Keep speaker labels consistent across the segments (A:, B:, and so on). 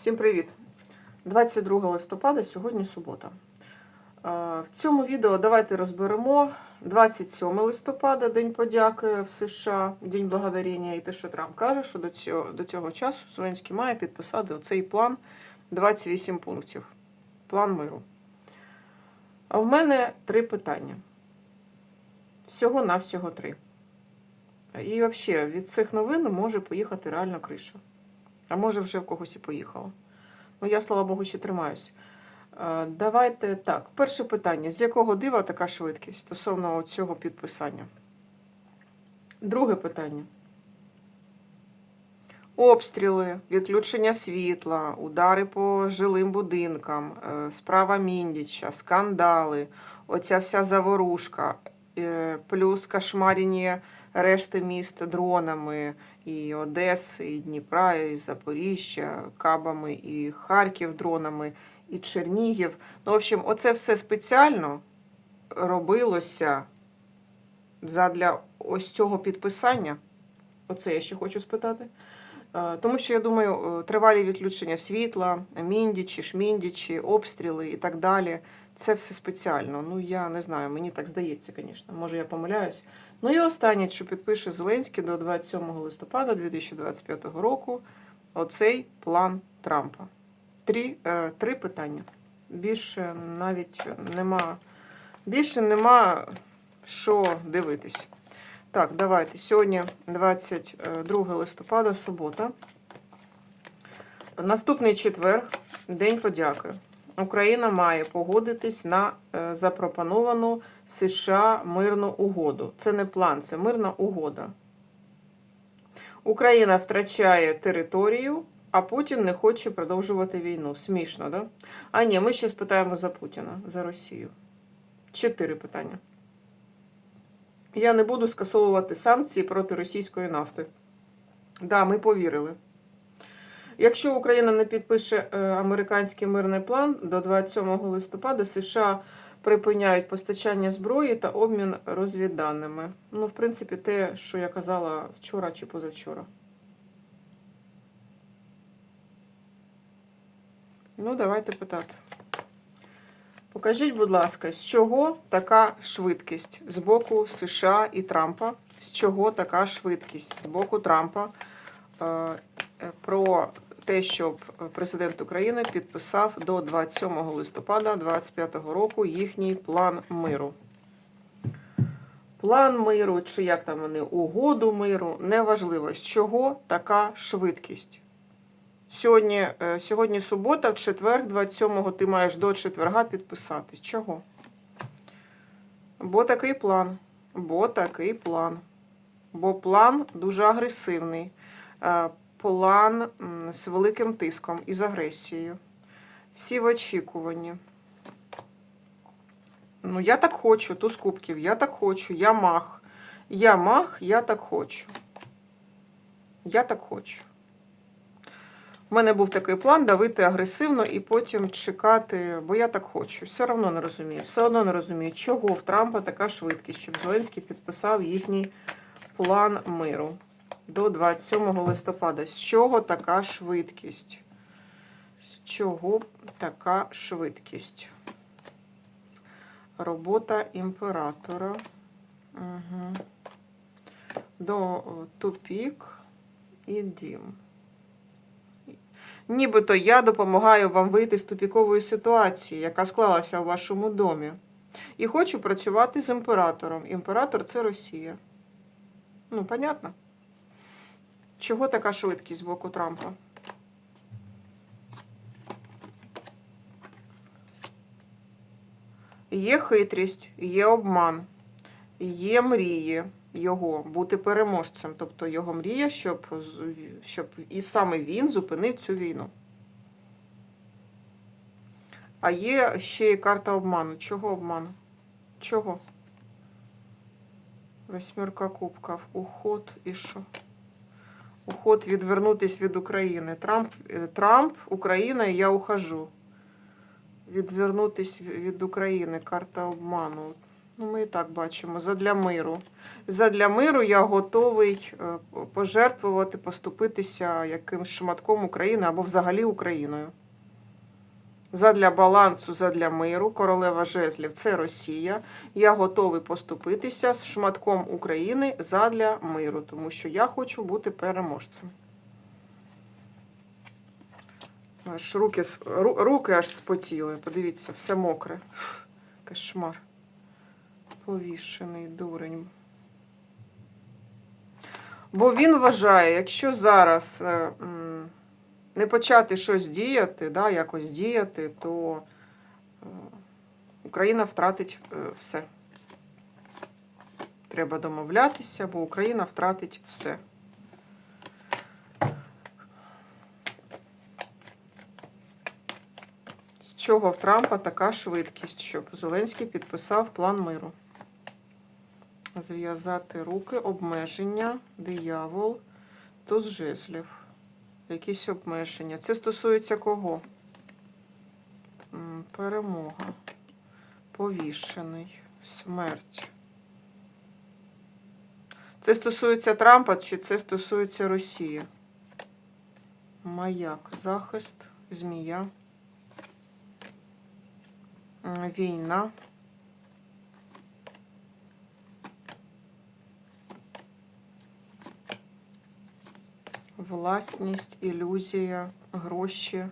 A: Всім привіт! 22 листопада, сьогодні субота. Е, В цьому відео давайте розберемо 27 листопада, День подяки в США, День благодарення, і те, що Трамп каже, що до цього, до цього часу Зеленський має підписати оцей план 28 пунктів. План миру. А в мене три питання. Всього-навсього три. І взагалі від цих новин може поїхати реально криша. А може вже в когось і поїхала. Ну, я, слава Богу, ще тримаюсь. Е, Давайте так. Перше питання: з якого дива така швидкість стосовно цього підписання? Друге питання. Обстріли, відключення світла, удари по жилим будинкам, е, справа Міндіча, скандали, оця вся заворушка, е, плюс кошмарення решти міст дронами, і Одеси, і Дніпра, і Запоріжжя, кабами, і Харків дронами, і Чернігів. Ну, в общем, оце все спеціально робилося задля ось цього підписання. Оце я ще хочу спитати. Е, Тому що я думаю, е, тривалі відключення світла, міндічі, шміндічі, обстріли і так далі. Це все спеціально. Ну я не знаю, мені так здається, звісно. Може я помиляюсь. Ну і останнє, що підпише Зеленський до 27 листопада 2025 року, оцей план Трампа. Три, е, три питання. Більше навіть нема, більше нема що дивитись. Так, давайте. Сьогодні 22 листопада, субота. Наступний четвер, День подяки. Україна має погодитись на е, запропоновану США мирну угоду. Це не план, це мирна угода. Україна втрачає територію, а Путін не хоче продовжувати війну. Смішно, да? А ні, ми ще спитаємо за Путіна, за Росію. Чотири питання. Я не буду скасовувати санкції проти російської нафти. Да, ми повірили. Якщо Україна не підпише е, американський мирний план до 27 листопада, США припиняють постачання зброї та обмін розвідданими. Ну, в принципі, те, що я казала вчора чи позавчора. Ну, давайте питати. Покажіть, будь ласка, з чого така швидкість з боку США і Трампа? З чого така швидкість з боку Трампа е, е, про те, щоб президент України підписав до 27 листопада 2025 року їхній план миру? План миру, чи як там вони, угоду миру, неважливо, з чого така швидкість. Сьогодні, е, сьогодні субота, в четвер, 27-го, ти маєш до четверга підписати. Чого? Бо такий план. Бо такий план. Бо план дуже агресивний. Е, План з великим тиском і з агресією. Всі в очікуванні. Ну, я так хочу, туз кубків, я так хочу, я мах. Я мах, я так хочу. Я так хочу. У мене був такий план давити агресивно і потім чекати, бо я так хочу. Все одно не розумію. Все одно не розумію, чого в Трампа така швидкість, щоб Зеленський підписав їхній план миру до 27 листопада. З чого така швидкість? З чого така швидкість? Робота імператора. Угу. До тупік і дім. Нібито я допомагаю вам вийти з тупікової ситуації, яка склалася у вашому домі. І хочу працювати з імператором. Імператор це Росія. Ну, понятно? Чого така швидкість з боку Трампа? Є хитрість, є обман, є мрії його бути переможцем. Тобто його мрія, щоб, щоб і саме він зупинив цю війну. А є ще і карта обману. Чого обману? Чого? Восьмерка кубків. Уход і що? Уход відвернутись від України. Трамп, е, Трамп, Україна, я ухожу. Відвернутись від України. Карта обману. Ну, ми і так бачимо. Задля миру. Задля миру я готовий е, пожертвувати, поступитися якимсь шматком України або взагалі Україною. Задля балансу, задля миру, королева жезлів це Росія. Я готовий поступитися з шматком України задля миру, тому що я хочу бути переможцем. Аж руки, руки аж спотіли. Подивіться, все мокре. Кошмар. Повішений дурень. Бо він вважає, якщо зараз е, не почати щось діяти, да, якось діяти, то е, Україна втратить е, все. Треба домовлятися, бо Україна втратить все. З чого в Трампа така швидкість, щоб Зеленський підписав план миру? Зв'язати руки, обмеження, диявол, туз жезлів. Якісь обмеження. Це стосується кого? Перемога. Повішений. Смерть. Це стосується Трампа чи це стосується Росії? Маяк. Захист. Змія. Війна. Власність, ілюзія, гроші.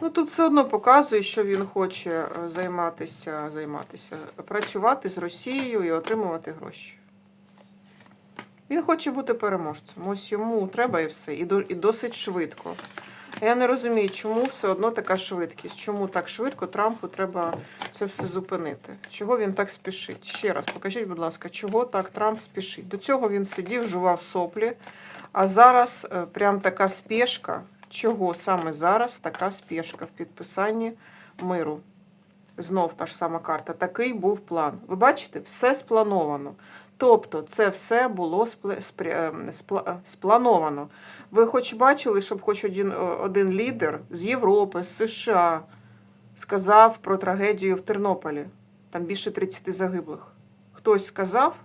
A: Ну, тут все одно показує, що він хоче е, займатися, займатися, працювати з Росією і отримувати гроші. Він хоче бути переможцем. Ось йому треба і все. І досить швидко. Я не розумію, чому все одно така швидкість. Чому так швидко Трампу треба це все зупинити? Чого він так спішить? Ще раз покажіть, будь ласка, чого так Трамп спішить? До цього він сидів, жував соплі, а зараз е, прям така спешка. Чого саме зараз така спешка в підписанні миру? Знов та ж сама карта. Такий був план. Ви бачите, все сплановано. Тобто це все було спла- е, сплановано. Ви хоч бачили, щоб хоч один, один лідер з Європи, з США сказав про трагедію в Тернополі? Там більше 30 загиблих. Хтось сказав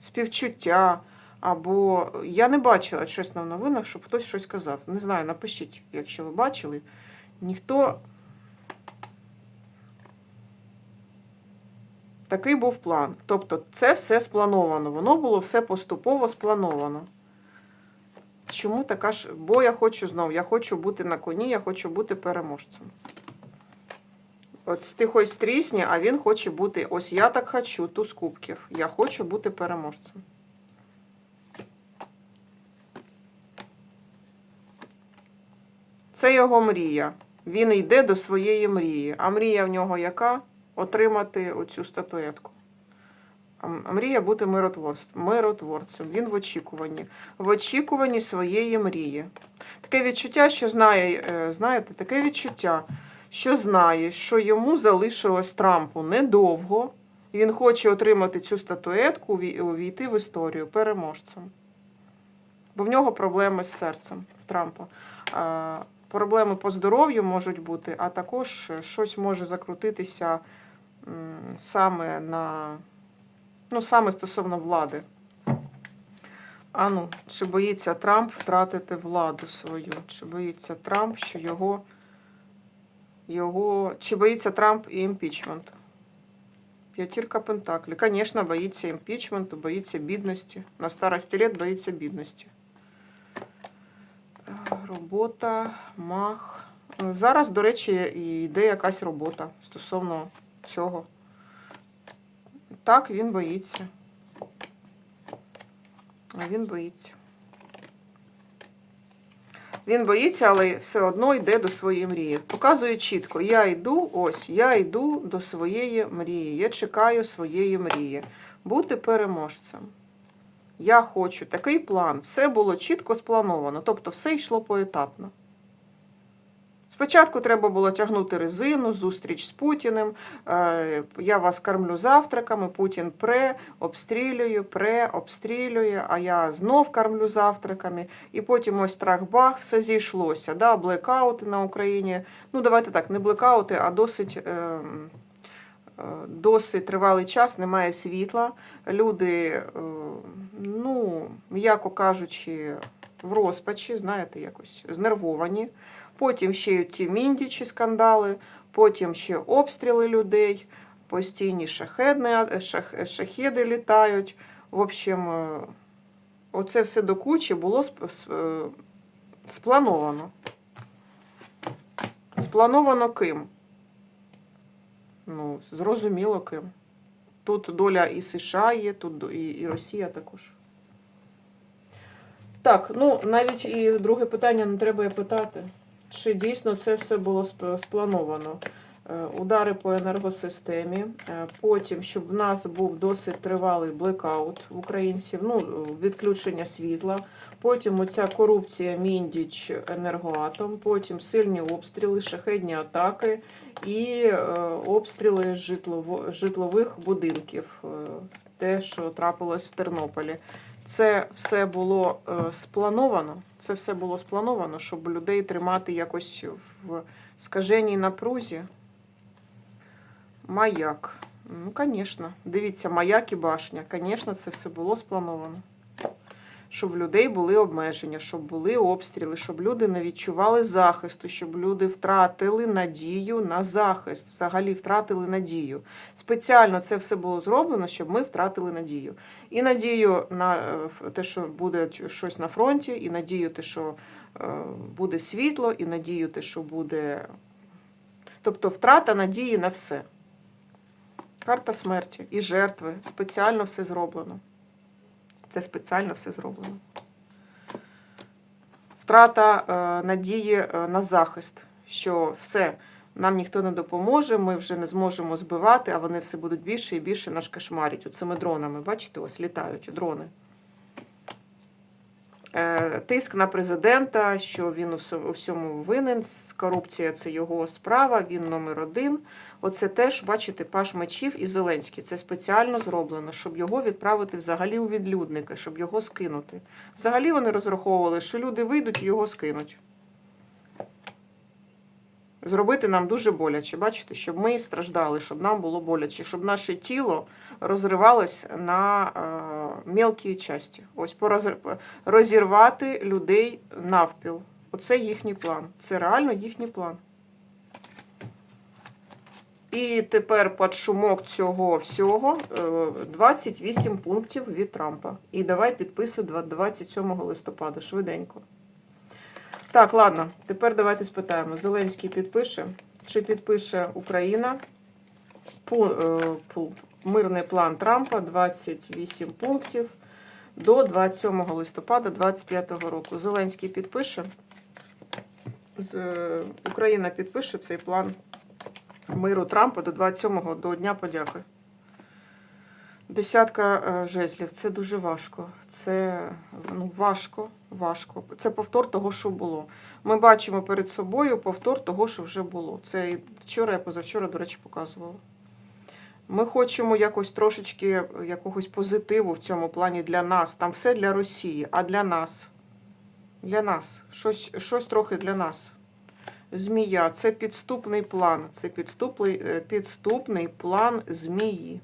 A: співчуття, або я не бачила, чесно, в новинах, щоб хтось щось сказав. Не знаю, напишіть, якщо ви бачили. Ніхто. Такий був план. Тобто це все сплановано. Воно було все поступово сплановано. Чому така ж. Бо я хочу знов, я хочу бути на коні, я хочу бути переможцем. От ти хоч стрісні, а він хоче бути. Ось я так хочу, туз кубків. Я хочу бути переможцем. Це його мрія. Він йде до своєї мрії. А мрія в нього яка? Отримати оцю статуетку. Мрія бути миротворцем. миротворцем. Він в очікуванні. В очікуванні своєї мрії. Таке відчуття, що знає, е, знаєте, таке відчуття, що знає, що йому залишилось Трампу недовго. І Він хоче отримати цю статуетку, увій- увійти в історію переможцем. Бо в нього проблеми з серцем в Трампа. Проблеми по здоров'ю можуть бути, а також щось може закрутитися саме на ну, саме стосовно влади. А ну, чи боїться Трамп втратити владу свою? Чи боїться Трамп, що його. його... Чи боїться Трамп і імпічменту? П'ятірка Пентаклі. Звісно, боїться імпічменту, боїться бідності. На старості лет боїться бідності. Робота, мах. Зараз, до речі, йде якась робота стосовно цього. Так, він боїться. Він боїться. Він боїться, але все одно йде до своєї мрії. Показує чітко: я йду, ось, я йду до своєї мрії. Я чекаю своєї мрії. Бути переможцем. Я хочу такий план. Все було чітко сплановано. Тобто все йшло поетапно. Спочатку треба було тягнути резину, зустріч з Путіним. Е, Я вас кормлю завтраками, Путін пре, обстрілює, пре, обстрілює, а я знов кормлю завтраками. І потім ось трах-бах, все зійшлося. Да? Блекаути на Україні. Ну, давайте так, не блекаути, а досить. Е, е, Досить тривалий час немає світла. Люди, е, ну, м'яко кажучи, в розпачі, знаєте, якось знервовані. Потім ще ті міндічі скандали, потім ще обстріли людей, постійні шахедни, шах, шахеди літають. В общем, е, оце все до кучі було е, сплановано. Сплановано ким? Ну, зрозуміло ким. Тут доля і США є, тут і, і Росія також. Так, ну навіть і друге питання не треба питати. Чи дійсно це все було сплановано? Е, Удари по енергосистемі, е, потім, щоб в нас був досить тривалий блекаут в українців, ну, відключення світла, потім оця корупція Міндіч енергоатом, потім сильні обстріли, шахедні атаки і е, обстріли житлових будинків. Те, що трапилось в Тернополі. Це все було е, сплановано. Це все було сплановано, щоб людей тримати якось в скаженій напрузі. Маяк. Ну, звісно. Дивіться, маяк і башня. Звісно, це все було сплановано. Щоб в людей були обмеження, щоб були обстріли, щоб люди не відчували захисту, щоб люди втратили надію на захист, взагалі втратили надію. Спеціально це все було зроблено, щоб ми втратили надію. І надію на е, те, що буде щось на фронті, і надію те, що е, буде світло, і надію те, що буде. Тобто втрата надії на все. Карта смерті і жертви. Спеціально все зроблено. Це спеціально все зроблено. Втрата е, надії е, на захист, що все, нам ніхто не допоможе, ми вже не зможемо збивати, а вони все будуть більше і більше нас кошмарять. Оцими дронами, бачите, ось літають дрони. Е, Тиск на президента, що він у всьому винен, корупція це його справа, він номер один. Оце теж, бачите, паш мечів і Зеленський. Це спеціально зроблено, щоб його відправити взагалі у відлюдники, щоб його скинути. Взагалі вони розраховували, що люди вийдуть і його скинуть. Зробити нам дуже боляче, бачите, щоб ми страждали, щоб нам було боляче, щоб наше тіло розривалось на е, мелкі часті. Ось розірвати людей навпіл. Оце їхній план. Це реально їхній план. І тепер під шумок цього всього е, 28 пунктів від Трампа. І давай підписуй 27 листопада, швиденько. Так, ладно, тепер давайте спитаємо. Зеленський підпише, чи підпише Україна пу, е, пу, мирний план Трампа 28 пунктів до 27 листопада 2025 року. Зеленський підпише. З, е, Україна підпише цей план миру Трампа до 27-го, до Дня подяки. Десятка е, жезлів. Це дуже важко. Це ну, важко, важко. Це повтор того, що було. Ми бачимо перед собою повтор того, що вже було. Це вчора, я позавчора, до речі, показувала. Ми хочемо якось трошечки якогось позитиву в цьому плані для нас. Там все для Росії, а для нас. Для нас. Щось, щось трохи для нас. Змія це підступний план. Це підступний, е, підступний план змії.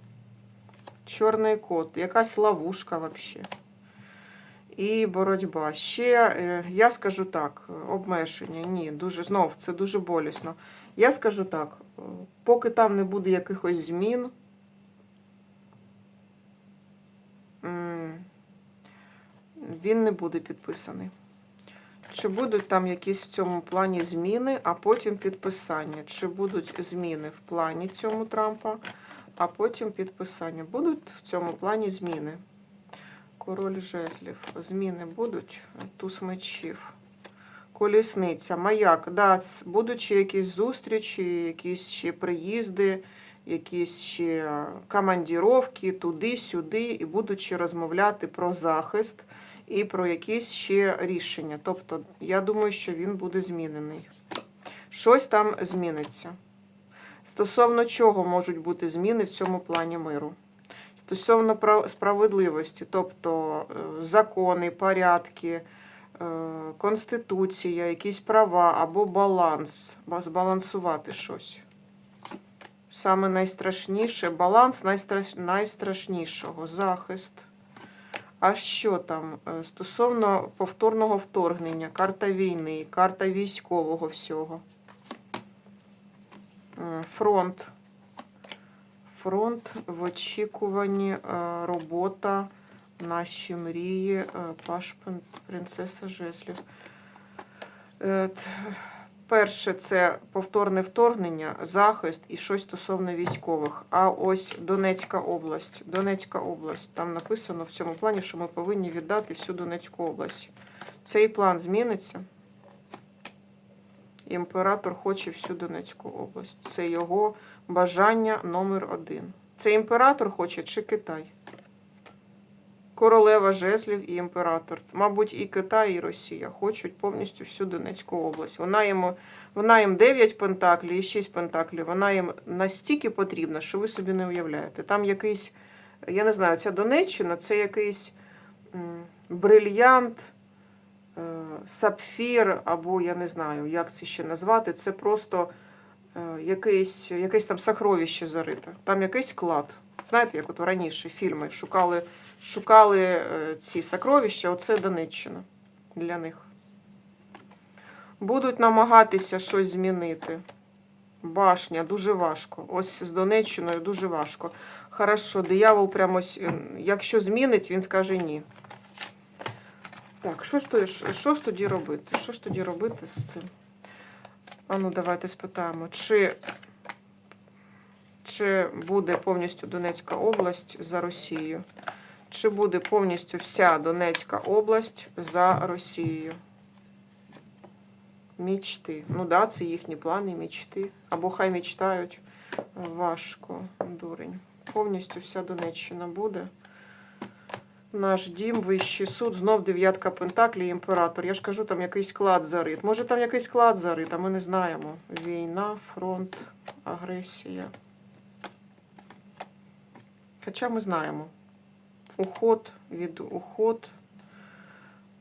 A: Чорний кот, якась ловушка взагалі. І боротьба. Ще, е, я скажу так, обмеження. Ні, дуже знов, це дуже болісно. Я скажу так, е, поки там не буде якихось змін, він не буде підписаний. Чи будуть там якісь в цьому плані зміни, а потім підписання? Чи будуть зміни в плані цьому Трампа, а потім підписання? Будуть в цьому плані зміни? Король жезлів. Зміни будуть. Туз мечів. Колісниця, маяк. Да, будуть ще якісь зустрічі, якісь ще приїзди, якісь ще командіровки туди-сюди, і будуть ще розмовляти про захист і про якісь ще рішення. Тобто, я думаю, що він буде змінений. щось там зміниться. Стосовно чого можуть бути зміни в цьому плані миру? Стосовно справедливості, тобто е, закони, порядки, е, конституція, якісь права або баланс, збалансувати щось. Саме найстрашніше баланс найстраш... найстрашнішого захист. А що там? Е, Стосовно повторного вторгнення, карта війни, карта військового всього. М, Фронт. Фронт в очікуванні, е, робота, наші мрії, е, паш принцеса Жеслів. Е, Перше це повторне вторгнення, захист і щось стосовно військових. А ось Донецька область. Донецька область. Там написано в цьому плані, що ми повинні віддати всю Донецьку область. Цей план зміниться. Імператор хоче всю Донецьку область. Це його бажання номер один. Це імператор хоче чи Китай? Королева жезлів і імператор. Мабуть, і Китай, і Росія хочуть повністю всю Донецьку область. Вона їм, вона їм 9 пентаклів і 6 пентаклів. Вона їм настільки потрібна, що ви собі не уявляєте. Там якийсь, я не знаю, ця Донеччина це якийсь брильянт, сапфір, або я не знаю, як це ще назвати. Це просто е, якесь, якесь там сокровище зарите. Там якийсь клад. Знаєте, як от раніше фільми шукали, шукали е, ці сокровища, оце Донеччина для них. Будуть намагатися щось змінити. Башня, дуже важко. Ось з Донеччиною дуже важко. Хорошо, диявол прямо, е, якщо змінить, він скаже ні. Так, що ж, що ж тоді робити? Що ж тоді робити з цим? А ну, давайте спитаємо, чи, чи буде повністю Донецька область за Росією? Чи буде повністю вся Донецька область за Росією? Мічти. Ну да, це їхні плани, мічти. Або хай мічтають. Важко, дурень. Повністю вся Донеччина буде. Наш дім, вищий суд, знов дев'ятка пентаклі, імператор. Я ж кажу, там якийсь клад зарит. Може там якийсь клад зарит, а ми не знаємо. Війна, фронт, агресія. Хоча ми знаємо. Уход від уход.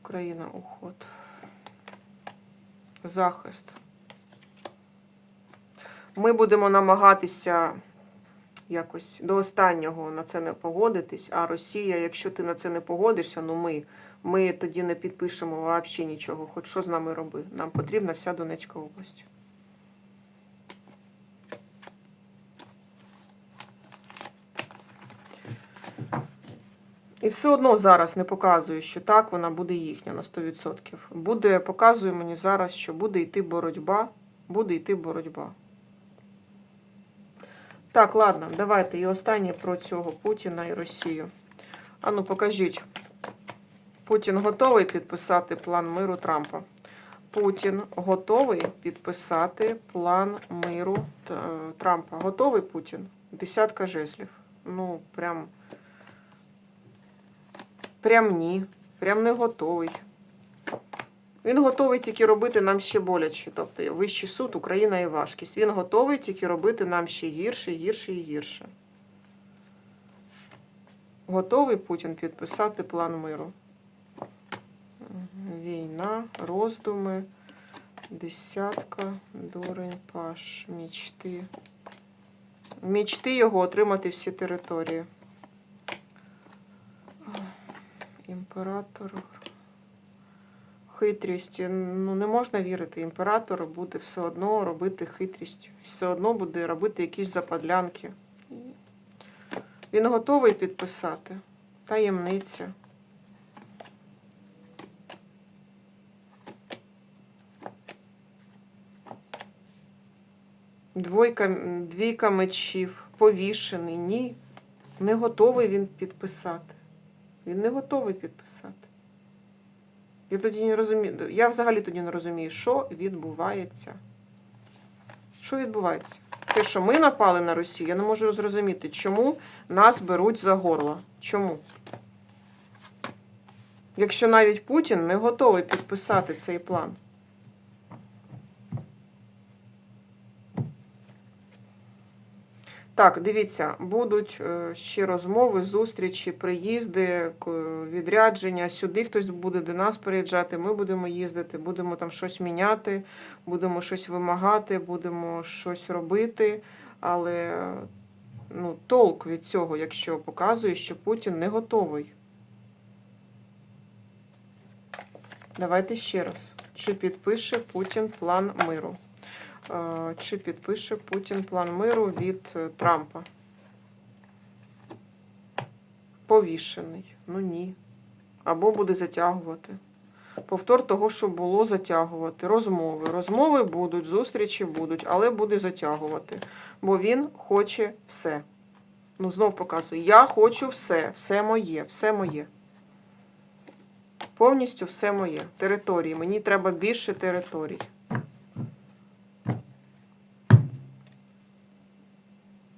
A: Україна, уход. Захист. Ми будемо намагатися якось до останнього на це не погодитись. А Росія, якщо ти на це не погодишся, ну ми, ми тоді не підпишемо взагалі нічого. Хоч що з нами роби. Нам потрібна вся Донецька область. І все одно зараз не показує, що так, вона буде їхня на 100%. Буде, показує мені зараз, що буде йти боротьба. Буде йти боротьба. Так, ладно, давайте і останнє про цього Путіна і Росію. Ану, покажіть. Путін готовий підписати план миру Трампа. Путін готовий підписати план миру е, Трампа. Готовий Путін? Десятка жезлів. Ну, прям. Прям ні. Прям не готовий. Він готовий тільки робити нам ще боляче. Тобто Вищий суд, Україна і важкість. Він готовий тільки робити нам ще гірше, гірше і гірше. Готовий Путін підписати план миру. Війна, роздуми, десятка, дурень, паш, мічти. Мічти його отримати всі території. Імператор. Хитрість. Ну, не можна вірити. Імператор буде все одно робити хитрість. Все одно буде робити якісь западлянки. Він готовий підписати. Таємниця. Двойка, двійка мечів, повішений. Ні. Не готовий він підписати. Він не готовий підписати. Я тоді не розумію. Я взагалі тоді не розумію, що відбувається. Що відбувається? Те, що ми напали на Росію, я не можу зрозуміти, чому нас беруть за горло. Чому? Якщо навіть Путін не готовий підписати цей план. Так, дивіться, будуть е, ще розмови, зустрічі, приїзди, відрядження. Сюди хтось буде до нас приїжджати, ми будемо їздити, будемо там щось міняти, будемо щось вимагати, будемо щось робити. Але ну, толк від цього, якщо показує, що Путін не готовий. Давайте ще раз. Чи підпише Путін план миру? Е, Чи підпише Путін план миру від е, Трампа? Повішений. Ну ні. Або буде затягувати. Повтор того, що було затягувати. Розмови. Розмови будуть, зустрічі будуть, але буде затягувати. Бо він хоче все. Ну, знов показую. Я хочу все, все моє, все моє. Повністю все моє. Території. Мені треба більше територій.